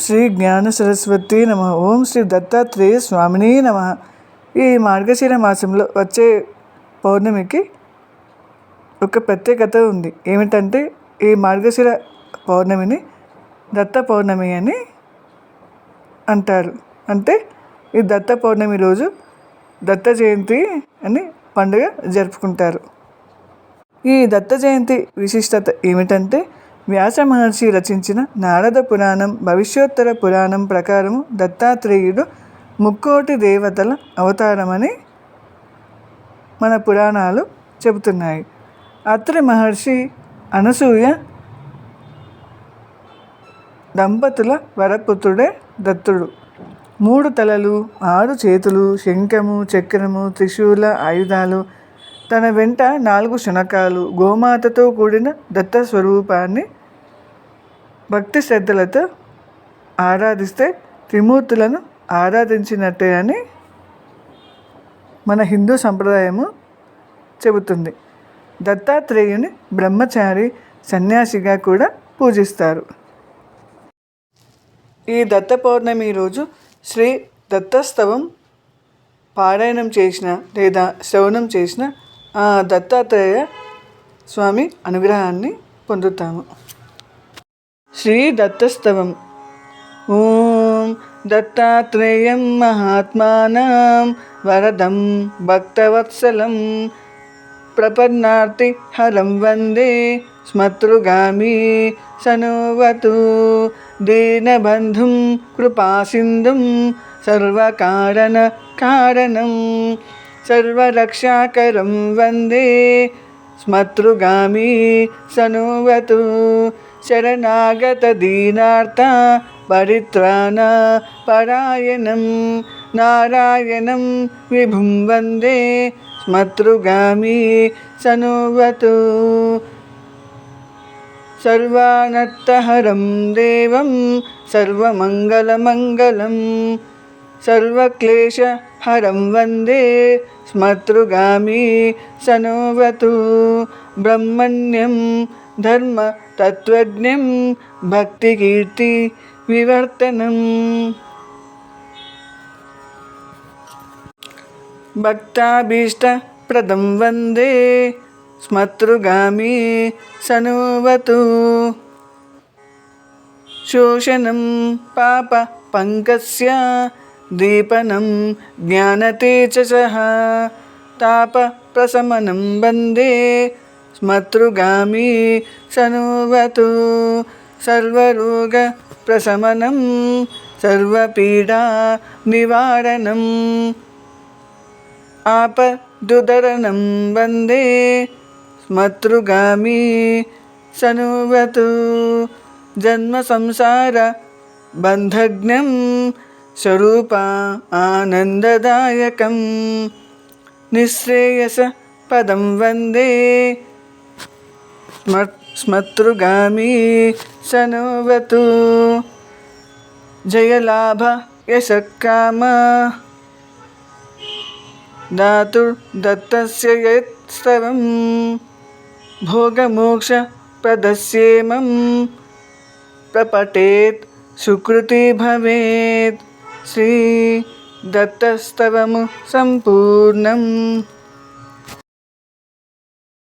శ్రీ జ్ఞాన సరస్వతి నమ. ఓం శ్రీ దత్తాత్రేయ స్వామిని నమ. ఈ మార్గశిర మాసంలో వచ్చే పౌర్ణమికి ఒక ప్రత్యేకత ఉంది. ఏమిటంటే ఈ మార్గశిర పౌర్ణమిని దత్త పౌర్ణమి అని అంటారు. అంటే ఈ దత్త పౌర్ణమి రోజు దత్త జయంతి అని పండుగ జరుపుకుంటారు. ఈ దత్త జయంతి విశిష్టత ఏమిటంటే వ్యాస మహర్షి రచించిన నారద పురాణం భవిష్యోత్తర పురాణం ప్రకారము దత్తాత్రేయుడు ముక్కోటి దేవతల అవతారమని మన పురాణాలు చెబుతున్నాయి. అత్రి మహర్షి అనసూయ దంపతుల వరపుత్రుడే దత్తుడు. మూడు తలలు ఆరు చేతులు శంఖము చక్రము త్రిశూల ఆయుధాలు తన వెంట నాలుగు శునకాలు గోమాతతో కూడిన దత్త స్వరూపాన్ని భక్తి శ్రద్ధలతో ఆరాధిస్తే త్రిమూర్తులను ఆరాధించినట్టే అని మన హిందూ సంప్రదాయము చెబుతుంది. దత్తాత్రేయుని బ్రహ్మచారి సన్యాసిగా కూడా పూజిస్తారు. ఈ దత్త పౌర్ణమి రోజు శ్రీ దత్తస్తవం పారాయణం చేసిన లేదా శ్రవణం చేసిన దత్తాత్రేయ స్వామి అనుగ్రహాన్ని పొందుతాము. శ్రీ దత్తస్తవం. ఓం దత్తాత్రేయం మహాత్మానం వరదం భక్తవత్సలం ప్రపన్నార్తి హరం వందే స్మతృగామి సనోవతు దీనబంధుం కృపాసింధుం సర్వకారణ కారణం సర్వరక్షాకరం వందే స్మతృగామి సనువతు శరణాగత దీనార్థ పరిత్రాణ పరాయణం నారాయణం విభుం వందే స్మతృగామి సనువతు సర్వానత్తహరం దేవం సర్వమంగళమంగళం సర్వక్లేశహరం వందే స్మతృగామి సనోవతు. బ్రహ్మణ్యం ధర్మ తత్వజ్ఞం భక్తికీర్తి వివర్తనం. భక్తాభీష్టప్రదం వందే స్మతృగామి సనోవతు. శోషణం పాప పంకస్య దీపనం జ్ఞానతేజసः తాపప్రశమనం వందే స్మతృగామి సనువతు సర్వరోగప్రశమనం సర్వపీడా నివారణం ఆపదుదరణం వందే స్మతృగామి సనువతు स्वरूप आनन्ददायकं निःश्रेयसपदं वंदे स्मतृगामी स नोवतु जयलाभ यशकाम। दातुर्दत्तस्य यत्स्तवं भोगमोक्षप्रदस्येमं प्रपटेत् सुकृति भवेत् श्रीदत्तस्तवमु सम्पूर्णम्